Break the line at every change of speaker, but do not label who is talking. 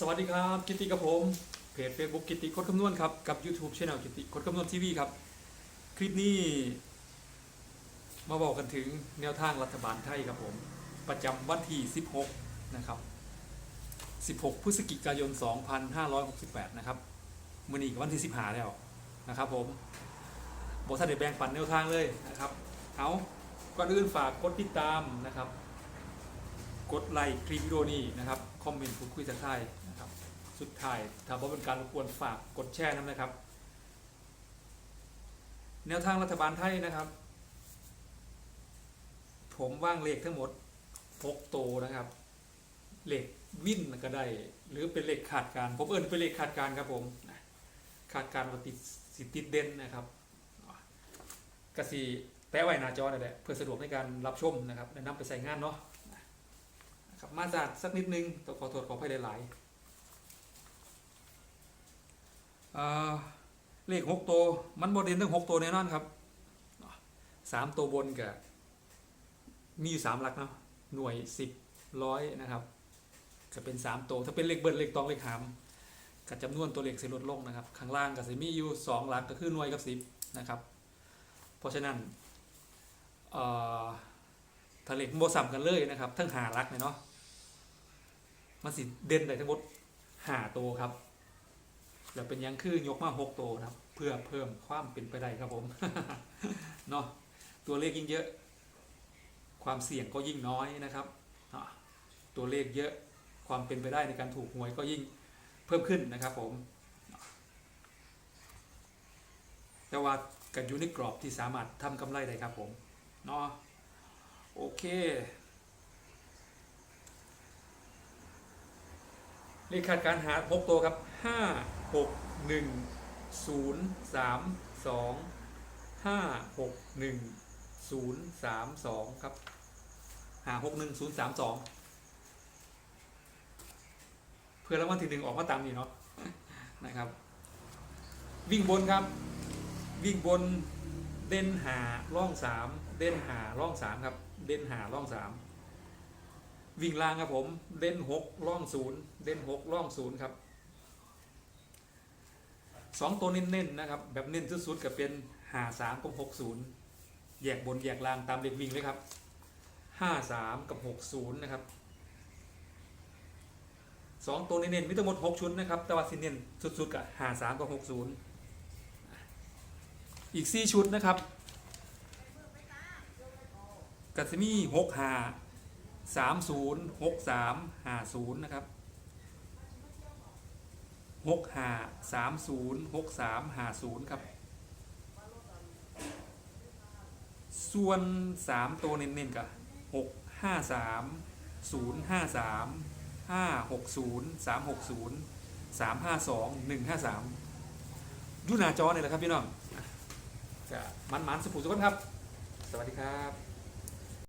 สวัสดีครับกิติกับผมเพจ Facebook กิติคดคำนวณครับกับ YouTube Channel กิติคดคำนวณทีวีครับ คลิปนี้ มาบอกกันถึงแนวทางรัฐบาลไทยครับผม ประจำวันที่ 16 นะครับ 16 พฤศจิกายน 2568 นะครับมื่อนี้ก็วันที่ 15 แล้วนะครับผมบทท่านได้แบ่งปันแนวทางเลยนะครับ เอาก่อนอื่นฝากกดติดตามนะครับ กดไลค์คลิปวิดีโอนี้นะครับ คอมเมนต์พูดคุยทักทาย สุดท้ายถ้าบ่เป็นการรบกวนฝากกดแชร์น้ำนะครับ แนวทางรัฐบาลไทยนะครับ ผมว่างเลขทั้งหมด6โตนะครับเลขวินก็ได้ หรือเป็นเลขขาดการผมเอิ้นเป็นเลขขาดการครับผมขาดการว่าติดสิติดเด่นนะครับกสีแปะไว้หน้าจอนั่นแหละเพื่อสะดวกในการรับชมนะครับและนำไปใส่งานเนาะครับมาจากสักนิดนึงต้องขอโทษขออภัยหลายๆอ่า เลขหกตัวมันบดเด่นทั้งหกตัวแน่นอนครับสามตัวบนกับมีอยู่สามหลักเนาะหน่วยสิบร้อยนะครับก็เป็นสามตัวถ้าเป็นเลขเบิ้ลเลขตองเลขหามกับจำนวนตัวเลขสิลดลงนะครับ ข้างล่างก็จะมีอยู่สองหลักก็คือหน่วยกับสิบนะครับ เพราะฉะนั้นเอ่อถ้าเลขโมสัมกันเลยนะครับ ทั้งหารักนะเนาะมันสิเด่นได้ทั้งหมดหาตัวครับ แล้วเป็นยังคือยกมาหกตัวนะครับ เพื่อเพิ่มความเป็นไปได้ครับผมเนาะตัวเลขยิ่งเยอะ ความเสี่ยงก็ยิ่งน้อยนะครับตัวเลขเยอะความเป็นไปได้ในการถูกหวยก็ยิ่งเพิ่มขึ้นนะครับผม แต่ว่ากันอยู่ในกรอบที่สามารถทำกำไรได้ครับผมเนาะโอเค เลขคาดการหาหกตัวครับห้า หกหนึ่งศูนย์สามสองห้าหกหนึ่งศูนย์สามสองครับหาหกหนึ่งศูนย์สามสองเพื่อรางวัลที่หนึ่งออกมาตามนี้เนาะนะครับ วิ่งบนครับ วิ่งบนเด่นหาล่องสามเด่นหาล่องสามครับเด่นหาล่องสามวิ่งล่างครับผมเด่นหกล่องศูนย์เด่นหกล่องศูนย์ครับ สองตัวเน้นๆนะครับ แบบเน้นสุดๆกับเป็นหาสามกับหกศูนย์แยกบนแยกล่างตามเด็กวิ่งเลยครับห้าสามกับหกศูนย์นะครับสองตัวเน้นๆมีทั้งหมดหกชุดนะครับ แต่ว่าสิเน้นสุดๆกับหาสามกับหกศูนย์อีกสี่ชุดนะครับกัสมีหกห้าสามศูนย์หกสามห้าศูนย์นะครับ หกห้าสามศูนย์หกสามห้าศูนย์ครับ ส่วนสามตัวเน้นๆกับหกห้าสามศูนย์ห้าสามห้าหกศูนย์สามหกศูนย์สามห้าสองหนึ่งห้าสามดูน้าจอเนี่ยแหละครับพี่น้องจะมันๆสุขุมสุขนครับ สวัสดีครับ